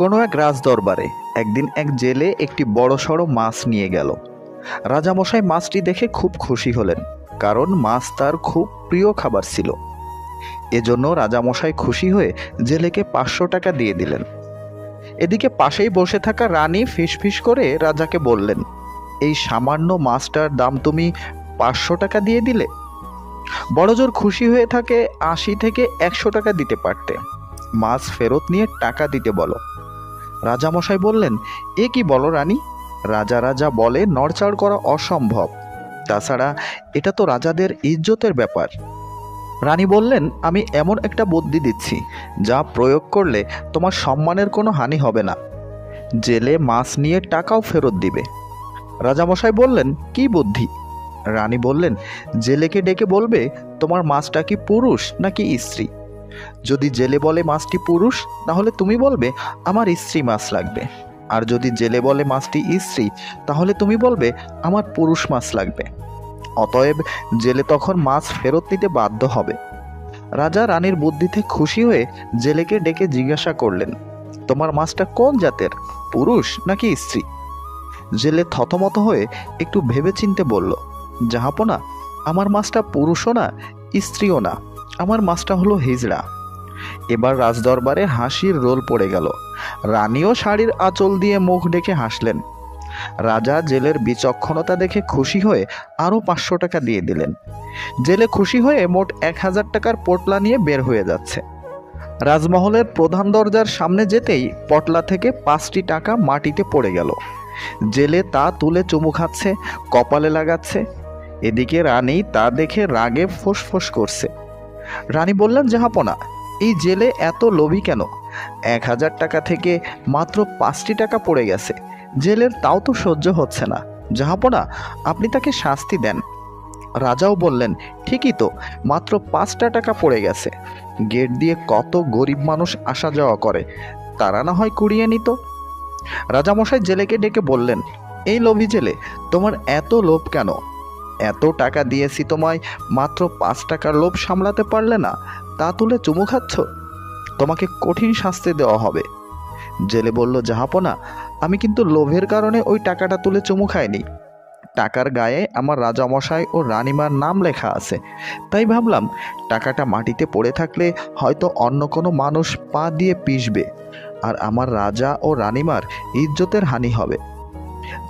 কোনো এক রাজ দরবারে একদিন এক জেলে একটি বড় সড়ো মাছ নিয়ে গেল। রাজামশাই মাছটি দেখে খুব খুশি হলেন, কারণ মাছ তার খুব প্রিয় খাবার ছিল। এজন্য রাজামশাই খুশি হয়ে জেলেকে পাঁচশো টাকা দিয়ে দিলেন। এদিকে পাশেই বসে থাকা রানী ফিসফিস করে রাজাকে বললেন, এই সামান্য মাছটার দাম তুমি পাঁচশো টাকা দিয়ে দিলে? বড়জোর খুশি হয়ে থাকে আশি থেকে একশো টাকা দিতে পারতে। মাছ ফেরত নিয়ে টাকা দিতে বলো। রাজামশাই বললেন, এ কি বলো রানী? রাজা রাজা বলে নড়চড় করা অসম্ভব। তাছাড়া এটা তো রাজাদের ইজ্জতের ব্যাপার। রানী বললেন, আমি এমন একটা বুদ্ধি দিচ্ছি, যা প্রয়োগ করলে তোমার সম্মানের কোনো হানি হবে না। জেলে মাছ নিয়ে টাকাও ফেরত দিবে। রাজামশাই বললেন, কি বুদ্ধি? রানী বললেন, জেলেকে ডেকে বলবে, তোমার মাছটা কি পুরুষ নাকি স্ত্রী? যদি জেলে বলে মাছটি পুরুষ, তাহলে তুমি বলবে, আমার স্ত্রী মাছ লাগবে। আর যদি জেলে বলে মাছটি স্ত্রী, তাহলে তুমি বলবে, আমার পুরুষ মাছ লাগবে। অতএব জেলে তখন মাছ ফেরত নিতে বাধ্য হবে। রাজা রানীর বুদ্ধিতে খুশি হয়ে জেলেকে ডেকে জিজ্ঞাসা করলেন, তোমার মাছটা কোন জাতের, পুরুষ নাকি স্ত্রী? জেলে থতমত হয়ে একটু ভেবেচিন্তে বলল, জাহাপনা, আমার মাছটা পুরুষও না, স্ত্রীও না। আমার মাছটা হলো হিজড়া। এবার রাজদরবারে হাসির রোল পড়ে গেল। রানীও শাড়ির আঁচল দিয়ে মুখ ডেকে হাসলেন। রাজা জেলের বিচক্ষণতা দেখে খুশি হয়ে আরও পাঁচশো টাকা দিয়ে দিলেন। জেলে খুশি হয়ে মোট এক হাজার টাকার পোটলা নিয়ে বের হয়ে যাচ্ছে। রাজমহলের প্রধান দরজার সামনে যেতেই পটলা থেকে পাঁচটি টাকা মাটিতে পড়ে গেল। জেলে তা তুলে চুমু খাচ্ছে, কপালে লাগাচ্ছে। এদিকে রানী তা দেখে রাগে ফোঁস করছে। রানী বললেন জাহাপনা এই জেলে এত লোভী কেন? এক হাজার টাকা থেকে মাত্র পাঁচটি টাকা পড়ে গেছে। জেলের তাও তো সহ্য হচ্ছে না। জাহাপনা আপনি তাকে শাস্তি দেন। রাজাও বললেন, ঠিকই তো, মাত্র পাঁচটা টাকা পড়ে গেছে। গেট দিয়ে কত গরিব মানুষ আসা যাওয়া করে, তারা না হয় কুড়িয়ে নিত? রাজামশাই জেলেকে ডেকে বললেন, এই লোভী জেলে, তোমার এত লোভ কেন? এত টাকা দিয়েছি তোমায়, মাত্র পাঁচ টাকার লোভ সামলাতে পারলে না? তা তুলে চুমু খাচ্ছ? তোমাকে কঠিন শাস্তি দেওয়া হবে। জেলে বলল, জাহাপনা, আমি কিন্তু লোভের কারণে ওই টাকাটা তুলে চুমু খাইনি। টাকার গায়ে আমার রাজামশাই ও রানিমার নাম লেখা আছে। তাই ভাবলাম, টাকাটা মাটিতে পড়ে থাকলে হয়তো অন্য কোনো মানুষ পা দিয়ে পিষবে, আর আমার রাজা ও রানিমার ইজ্জতের হানি হবে।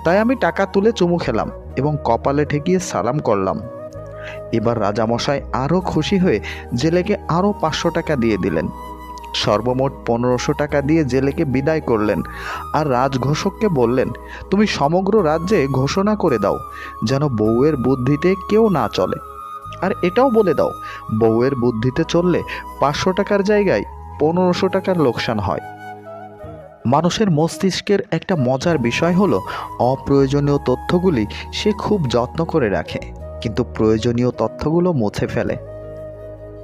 তাই আমি টাকা তুলে চুমু খেলাম। এবং কপালে ঠেকিয়ে সালাম করলাম। এবার রাজামশাই আরও খুশি হয়ে জেলেকে আরও পাঁচশো টাকা দিয়ে দিলেন। সর্বমোট পনেরোশো টাকা দিয়ে জেলেকে বিদায় করলেন আর রাজঘোষককে বললেন, তুমি সমগ্র রাজ্যে ঘোষণা করে দাও, যেন বউয়ের বুদ্ধিতে কেউ না চলে। আর এটাও বলে দাও, বউয়ের বুদ্ধিতে চললে পাঁচশো টাকার জায়গায় পনেরোশো টাকার লোকসান হয়। মানুষের মস্তিষ্কের একটা মজার বিষয় হলো অপ্রয়োজনীয় তথ্যগুলি সে খুব যত্ন করে রাখে, কিন্তু প্রয়োজনীয় তথ্যগুলো মুছে ফেলে।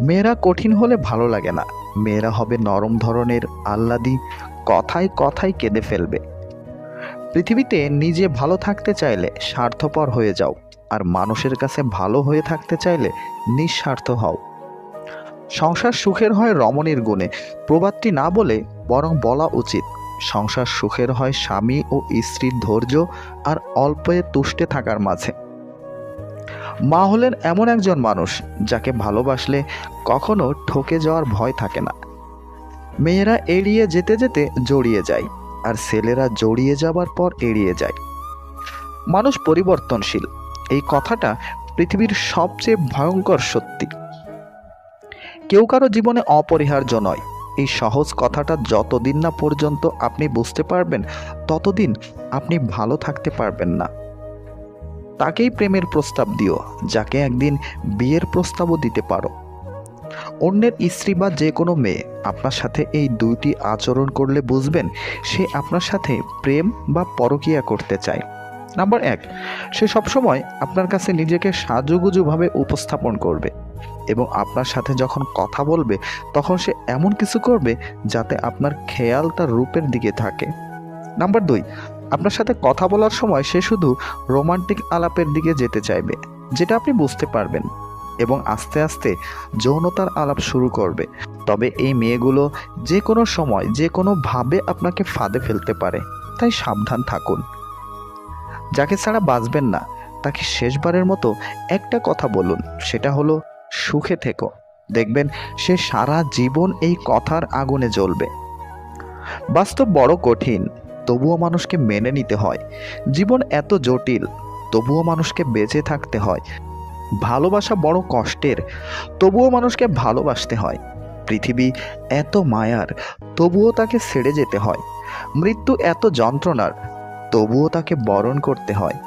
মেয়েরা কঠিন হলে ভালো লাগে না। মেয়েরা হবে নরম ধরনের আহ্লাদি, কথায় কথায় কেঁদে ফেলবে। পৃথিবীতে নিজে ভালো থাকতে চাইলে স্বার্থপর হয়ে যাও, আর মানুষের কাছে ভালো হয়ে থাকতে চাইলে নিঃস্বার্থ হও। সংসার সুখের হয় রমণীর গুণে, প্রবাদটি না বলে বরং বলা উচিত। সংসার সুখের হয় স্বামী ও স্ত্রীর ধৈর্য আর অল্পে তুষ্টে থাকার মাঝে। মা হলেন এমন একজন মানুষ যাকে ভালোবাসলে কখনো ঠকে যাওয়ার ভয় থাকে না। মেয়েরা এড়িয়ে যেতে যেতে জড়িয়ে যায় আর ছেলেরা জড়িয়ে যাবার পর এড়িয়ে যায়। মানুষ পরিবর্তনশীল, এই কথাটা পৃথিবীর সবচেয়ে ভয়ঙ্কর সত্যি। কেউ কারও জীবনে অপরিহার্য নয় এই সহজ কথাটা যতদিন না পর্যন্ত আপনি বুঝতে পারবেন, ততদিন আপনি ভালো থাকতে পারবেন না। তাকেই প্রেমের প্রস্তাব দিও, যাকে একদিন বিয়ের প্রস্তাবও দিতে পারো। অন্যের স্ত্রী বা যে কোনো মেয়ে আপনার সাথে এই দুইটি আচরণ করলে বুঝবেন, সে আপনার সাথে প্রেম বা পরকিয়া করতে চায়। নাম্বার এক, সে সবসময় আপনার কাছে নিজেকে সাজুগুজুভাবে উপস্থাপন করবে। এবং আপনার সাথে যখন কথা বলবে, তখন সে এমন কিছু করবে যাতে আপনার খেয়াল তার রূপের দিকে থাকে। নাম্বার দুই, আপনার সাথে কথা বলার সময় সে শুধু রোমান্টিক আলাপের দিকে যেতে চাইবে, যেটা আপনি বুঝতে পারবেন এবং আস্তে আস্তে যৌনতার আলাপ শুরু করবে। তবে এই মেয়েগুলো যে কোনো সময়, যে কোনোভাবে আপনাকে ফাঁদে ফেলতে পারে, তাই সাবধান থাকুন। যাকে ছাড়া বাঁচবেন না, তাকে শেষবারের মতো একটা কথা বলুন, সেটা হলো সুখে থেকো। দেখবেন সে সারা জীবন এই কথার আগুনে জ্বলবে। বাস্তব বড় কঠিন, তবুও মানুষকে মেনে নিতে হয়। জীবন এত জটিল, তবুও মানুষকে বেঁচে থাকতে হয়। ভালোবাসা বড় কষ্টের, তবুও মানুষকে ভালোবাসতে হয়। পৃথিবী এত মায়ার, তবুও তাকে ছেড়ে যেতে হয়। মৃত্যু এত যন্ত্রণার, তবুও তাকে বরণ করতে হয়।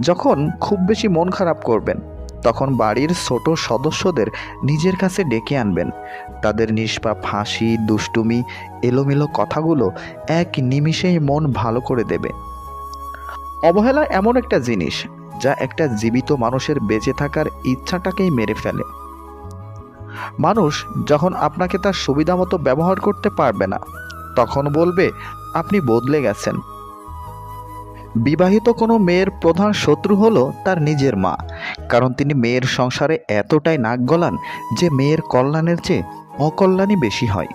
যখন খুব বেশি মন খারাপ করবেন তখন বাড়ির ছোট সদস্যদের নিজের কাছে ডেকে আনবেন। তাদের নিষ্পাপ হাসি, দুষ্টুমি, এলোমেলো কথাগুলো এক নিমিষেই মন ভালো করে দেবে। অবহেলা এমন একটা জিনিস যা একটা জীবিত মানুষের বেঁচে থাকার ইচ্ছাটাকেই মেরে ফেলে। মানুষ যখন আপনাকে তার সুবিধা মতো ব্যবহার করতে পারবে না, তখন বলবে, আপনি বদলে গেছেন। বিবাহিত কোনো মেয়ের প্রধান শত্রু হলো তার নিজের মা। কারণ তিনি মেয়ের সংসারে এতটাই নাক গলান যে মেয়ের কল্যাণের চেয়ে অকল্যাণই বেশি হয়।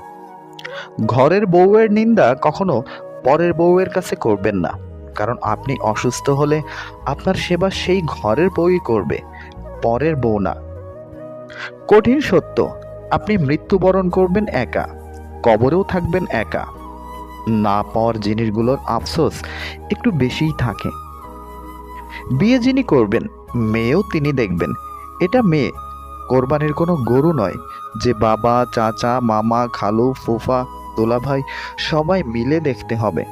ঘরের বউয়ের নিন্দা কখনো পরের বউয়ের কাছে করবেন না। কারণ আপনি অসুস্থ হলে আপনার সেবা সেই ঘরের বউই করবে, পরের বউ না। কঠিন সত্য, আপনি মৃত্যুবরণ করবেন একা, কবরেও থাকবেন একা। না পাওয়ার জিনিসগুলোর আফসোস একটু বেশিই থাকে। বিয়ে যিনি করবেন, মেয়েও তিনি দেখবেন। এটা মেয়ে, কোরবানির কোনো গরু নয় যে বাবা, চাচা, মামা, খালু, ফুফা, দোলাভাই সবাই মিলে দেখতে হবে।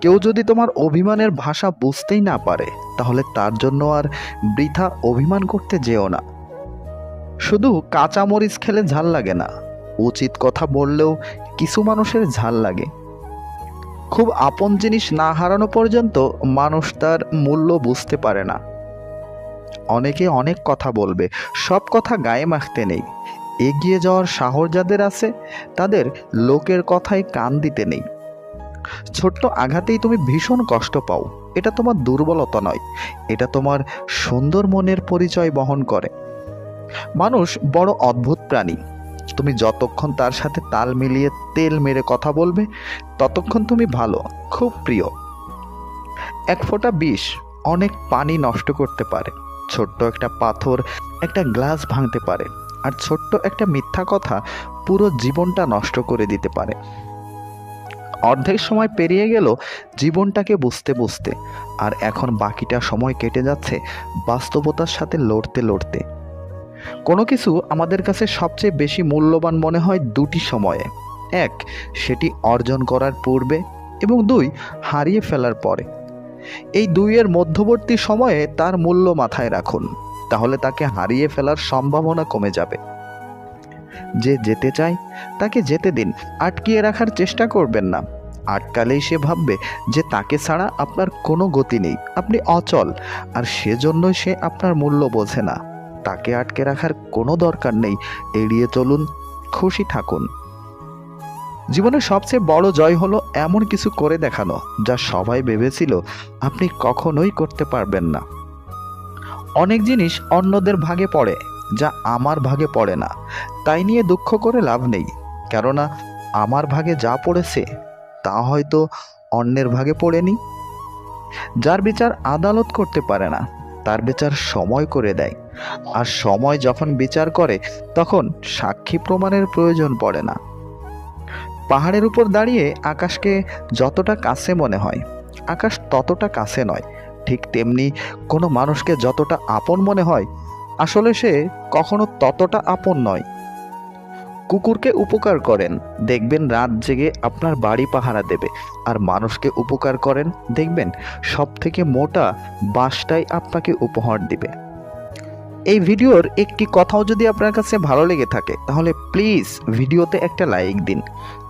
কেউ যদি তোমার অভিমানের ভাষা বুঝতেই না পারে, তাহলে তার জন্য আর বৃথা অভিমান করতে যেও না। শুধু কাঁচামরিচ খেলে ঝাল লাগে না। উচিত কথা বললেও কিছু মানুষের ঝাল লাগে। খুব আপন জিনিস না হারানো পর্যন্ত মানুষ তার মূল্য বুঝতে পারে না। অনেকে অনেক কথা বলবে, সব কথা গায়ে মাখতে নেই। এগিয়ে যাওয়ার সাহস যাদের আছে, তাদের লোকের কথায় কান দিতে নেই। ছোট্ট আঘাতেই তুমি ভীষণ কষ্ট পাও, এটা তোমার দুর্বলতা নয়, এটা তোমার সুন্দর মনের পরিচয় বহন করে। মানুষ বড় অদ্ভুত প্রাণী তুমি যতক্ষণ তার সাথে তাল মিলিয়ে তেল মেরে কথা বলবে, ততক্ষণ তুমি ভালো, খুব প্রিয়। এক ফোঁটা বিষ অনেক পানি নষ্ট করতে পারে, ছোট্ট একটা পাথর একটা গ্লাস ভাঙতে পারে, আর ছোট্ট একটা মিথ্যা কথা পুরো জীবনটা নষ্ট করে দিতে পারে। অর্ধেক সময় পেরিয়ে গেল জীবনটাকে বুঝতে বুঝতে, আর এখন বাকিটা সময় কেটে যাচ্ছে বাস্তবতার সাথে লড়তে লড়তে। কোনো কিছু আমাদের কাছে সবচেয়ে বেশি মূল্যবান মনে হয় দুটি সময়ে। এক, সেটি অর্জন করার পূর্বে এবং দুই, হারিয়ে ফেলার পরে। এই দুইয়ের মধ্যবর্তী সময়ে তার মূল্য মাথায় রাখুন, তাহলে তাকে হারিয়ে ফেলার সম্ভাবনা কমে যাবে। যে যেতে চায়, তাকে যেতে দিন, আটকিয়ে রাখার চেষ্টা করবেন না। আটকালেই সে ভাববে যে তাকে ছাড়া আপনার কোনো গতি নেই, আপনি অচল, আর সেজন্যই সে আপনার মূল্য বোঝে না। তাকে আটকে রাখার কোনো দরকার নেই। এড়িয়ে চলুন, খুশি থাকুন। জীবনের সবচেয়ে বড় জয় হলো এমন কিছু করে দেখানো, যা সবাই ভেবেছিল আপনি কখনোই করতে পারবেন না। অনেক জিনিস অন্যদের ভাগে পড়ে, যা আমার ভাগে পড়ে না। তাই নিয়ে দুঃখ করে লাভ নেই। কেননা, আমার ভাগে যা পড়েছে, তা হয়তো অন্যের ভাগে পড়েনি। যার বিচার আদালত করতে পারে না, তার বিচার সময় করে দেয়। আর সময় যখন বিচার করে, তখন সাক্ষী প্রমাণের প্রয়োজন পড়ে না। পাহাড়ের উপর দাঁড়িয়ে আকাশকে যতটা কাছে মনে হয়, আকাশ ততটা কাছে নয়, ঠিক তেমনি কোনো মানুষকে যতটা আপন মনে হয়, আসলে সে কখনো ততটা আপন নয়। কুকুরকে উপকার করেন, দেখবেন রাত জেগে আপনার বাড়ি পাহারা দেবে, আর মানুষকে উপকার করেন, দেখবেন সব থেকে মোটা বাসটাই আপনাকে উপহার দিবে। এই ভিডিওর একটি কথাও যদি আপনার কাছে ভালো লেগে থাকে, তাহলে প্লিজ ভিডিওতে একটা লাইক দিন।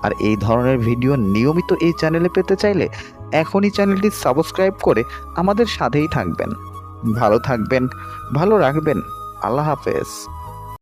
আর এই ধরনের ভিডিও নিয়মিত এই চ্যানেলে পেতে চাইলে এখনই চ্যানেলটি সাবস্ক্রাইব করে আমাদের সাথেই থাকবেন। ভালো থাকবেন, ভালো রাখবেন। আল্লাহ হাফেজ।